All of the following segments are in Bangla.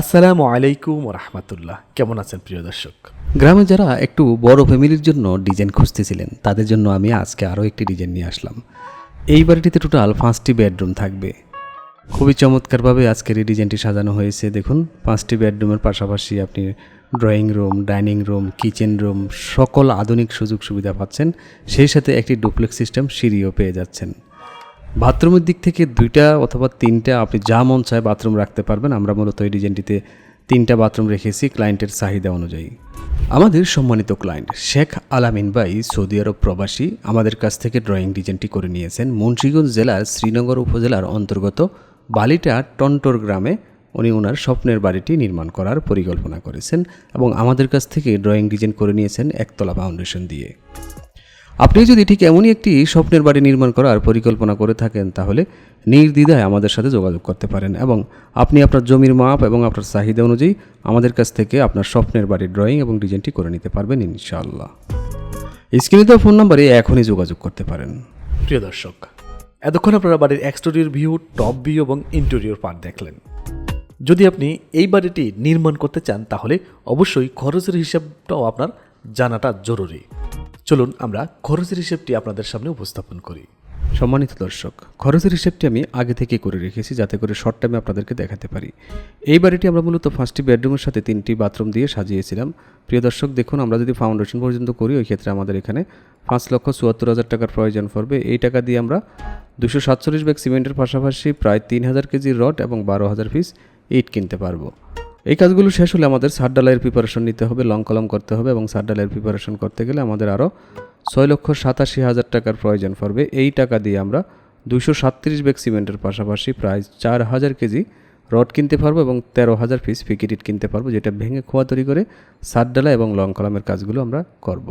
আসসালামু আলাইকুম রহমতুল্লাহ কেমন আছেন প্রিয় দর্শক? গ্রামে যারা একটু বড় ফ্যামিলির জন্য ডিজাইন খুঁজতেছিলেন, তাদের জন্য আমি আজকে আরও একটি ডিজাইন নিয়ে আসলাম। এই বাড়িটিতে টোটাল পাঁচটি বেডরুম থাকবে। খুবই চমৎকারভাবে আজকের এই ডিজাইনটি সাজানো হয়েছে, দেখুন। পাঁচটি বেডরুমের পাশাপাশি আপনি drawing room, dining room, kitchen room, সকল আধুনিক সুযোগ সুবিধা পাচ্ছেন। সেই সাথে একটি ডুপ্লেক্স সিস্টেম সিঁড়িও পেয়ে যাচ্ছেন। বাথরুমের দিক থেকে দুইটা অথবা তিনটা, আপনি যা মন চায় বাথরুম রাখতে পারবেন। আমরা মূলত এই ডিজাইনটিতে তিনটা বাথরুম রেখেছি ক্লায়েন্টের চাহিদা অনুযায়ী। আমাদের সম্মানিত ক্লায়েন্ট শেখ আলামিন ভাই, সৌদি আরব প্রবাসী, আমাদের কাছ থেকে ড্রয়িং ডিজাইনটি করে নিয়েছেন। মুন্সিগঞ্জ জেলার শ্রীনগর উপজেলার অন্তর্গত বালিটা টন্টর গ্রামে উনি ওনার স্বপ্নের বাড়িটি নির্মাণ করার পরিকল্পনা করেছেন এবং আমাদের কাছ থেকে ড্রয়িং ডিজাইন করে নিয়েছেন একতলা ফাউন্ডেশন দিয়ে। আপনি যদি ঠিক এমনই একটি স্বপ্নের বাড়ি নির্মাণ করার পরিকল্পনা করে থাকেন, তাহলে নির্দ্বিধায় আমাদের সাথে যোগাযোগ করতে পারেন এবং আপনি আপনার জমির মাপ এবং আপনার চাহিদা অনুযায়ী আমাদের কাছ থেকে আপনার স্বপ্নের বাড়ির ড্রয়িং এবং ডিজাইনটি করে নিতে পারবেন ইনশাআল্লাহ। স্ক্রিনে দেওয়া ফোন নাম্বারে এখনই যোগাযোগ করতে পারেন। প্রিয় দর্শক, এতক্ষণ আপনারা বাড়ির এক্সটেরিয়র ভিউ, টপ ভিউ এবং ইন্টেরিয়র পার্ট দেখলেন। যদি আপনি এই বাড়িটি নির্মাণ করতে চান, তাহলে অবশ্যই খরচের হিসাবটাও আপনার জানাটা জরুরি। চলুন আমরা খরচের হিসেবটি আপনাদের সামনে উপস্থাপন করি। সম্মানিত দর্শক, খরচের হিসেবটি আমি আগে থেকে করে রেখেছি যাতে করে শর্ট টাইমে আপনাদেরকে দেখাতে পারি। এই বাড়িটি আমরা মূলত ফার্স্টটি বেডরুমের সাথে তিনটি বাথরুম দিয়ে সাজিয়েছিলাম। প্রিয় দর্শক, দেখুন, আমরা যদি ফাউন্ডেশন পর্যন্ত করি, ওই ক্ষেত্রে আমাদের এখানে পাঁচ লক্ষ চুয়াত্তর হাজার টাকার প্রয়োজন পড়বে। এই টাকা দিয়ে আমরা দুশো সাতচল্লিশ ব্যাগ সিমেন্টের পাশাপাশি প্রায় তিন হাজার কেজি রড এবং বারো হাজার পিস ইট কিনতে পারব। এই কাজগুলো শেষ হলে আমাদের সার ডালাইয়ের প্রিপারেশন নিতে হবে লং কলম করতে হবে এবং সার ডালাইয়ের প্রিপারেশন করতে গেলে আমাদের আরও ছয় লক্ষ সাতাশি হাজার টাকার প্রয়োজন পড়বে। এই টাকা দিয়ে আমরা দুশো সাতত্রিশ ব্যাগ সিমেন্টের পাশাপাশি প্রায় চার হাজার কেজি রড কিনতে পারব এবং তেরো হাজার পিস ফিকিরিট কিনতে পারব, যেটা ভেঙে খোয়া তৈরি করে সার ডালা এবং লং কলমের কাজগুলো আমরা করব।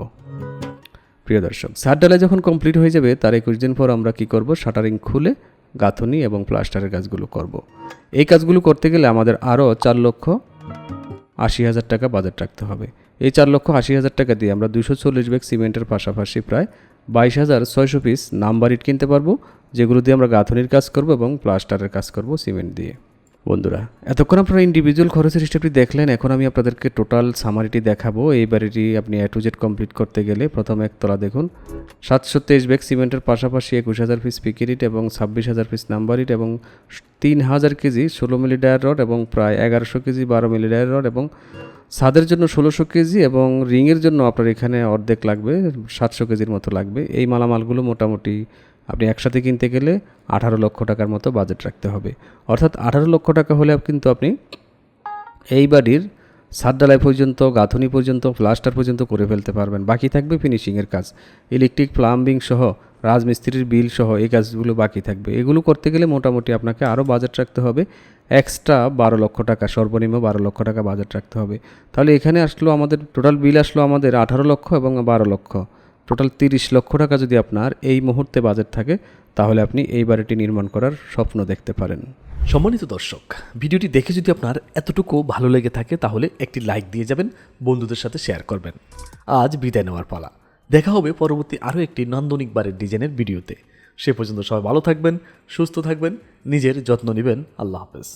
প্রিয় দর্শক সার ডালা যখন কমপ্লিট হয়ে যাবে, তার একুশ দিন পর আমরা কি করব? শাটারিং খুলে গাঁথনি এবং প্লাস্টারের কাজগুলো করব। এই কাজগুলো করতে গেলে আমাদের আরও চার লক্ষ আশি হাজার টাকা বাজেট রাখতে হবে। এই চার লক্ষ আশি হাজার টাকা দিয়ে আমরা দুশো চল্লিশ ব্যাগ সিমেন্টের পাশাপাশি প্রায় বাইশ হাজার ছয়শো পিস নাম্বার ইট কিনতে পারব, যেগুলো দিয়ে আমরা গাঁথনির কাজ করব এবং প্লাস্টারের কাজ করব সিমেন্ট দিয়ে। বন্ধুরা। এতক্ষণ আপনারা ইন্ডিভিজুয়াল খরচের হিসেবটি দেখলেন, এখন আমি আপনাদেরকে টোটাল সামারিটি দেখাবো। এই বাড়িটি আপনি এ টু জেড কমপ্লিট করতে গেলে প্রথম একতলা দেখুন। সাতশো তেইশ ব্যাগ সিমেন্টের পাশাপাশি একুশ হাজার পিস পিকিরিট এবং ছাব্বিশ হাজার পিস নাম্বার ইট এবং তিন হাজার কেজি ষোলো মিলি ডায়ার রড এবং প্রায় এগারোশো কেজি বারো মিলি ডায়ার রড এবং ছাদের জন্য ষোলোশো কেজি এবং রিংয়ের জন্য আপনার এখানে অর্ধেক লাগবে, সাতশো কেজির মতো লাগবে। এই মালামালগুলো মোটামুটি আপনি একসাথে কিনতে গেলে আঠারো লক্ষ টাকার মতো বাজেট রাখতে হবে। অর্থাৎ আঠারো লক্ষ টাকা হলে কিন্তু আপনি এই বাড়ির সাত ডালাই পর্যন্ত, গাঁথনি পর্যন্ত প্লাস্টার পর্যন্ত করে ফেলতে পারবেন। বাকি থাকবে ফিনিশিংয়ের কাজ। ইলেকট্রিক প্লাম্বিং সহ, রাজমিস্ত্রির বিল সহ এই কাজগুলো বাকি থাকবে। এগুলো করতে গেলে মোটামুটি আপনাকে আরও বাজেট রাখতে হবে। এক্সট্রা বারো লক্ষ টাকা, সর্বনিম্ন বারো লক্ষ টাকা বাজেট রাখতে হবে। তাহলে এখানে আসলো আমাদের টোটাল বিল আসলো আমাদের আঠারো লক্ষ এবং বারো লক্ষ। টোটাল তিরিশ লক্ষ টাকা যদি আপনার এই মুহূর্তে বাজেট থাকে, তাহলে আপনি এই বাড়িটি নির্মাণ করার স্বপ্ন দেখতে পারেন। সম্মানিত দর্শক, ভিডিওটি দেখে যদি আপনার এতটুকু ভালো লেগে থাকে, তাহলে একটি লাইক দিয়ে যাবেন, বন্ধুদের সাথে শেয়ার করবেন। আজ বিদায় নেওয়ার পালা। দেখা হবে পরবর্তী আরও একটি নান্দনিক বাড়ির ডিজাইনের ভিডিওতে। সে পর্যন্ত সবাই ভালো থাকবেন, সুস্থ থাকবেন, নিজের যত্ন নেবেন। আল্লাহ হাফেজ।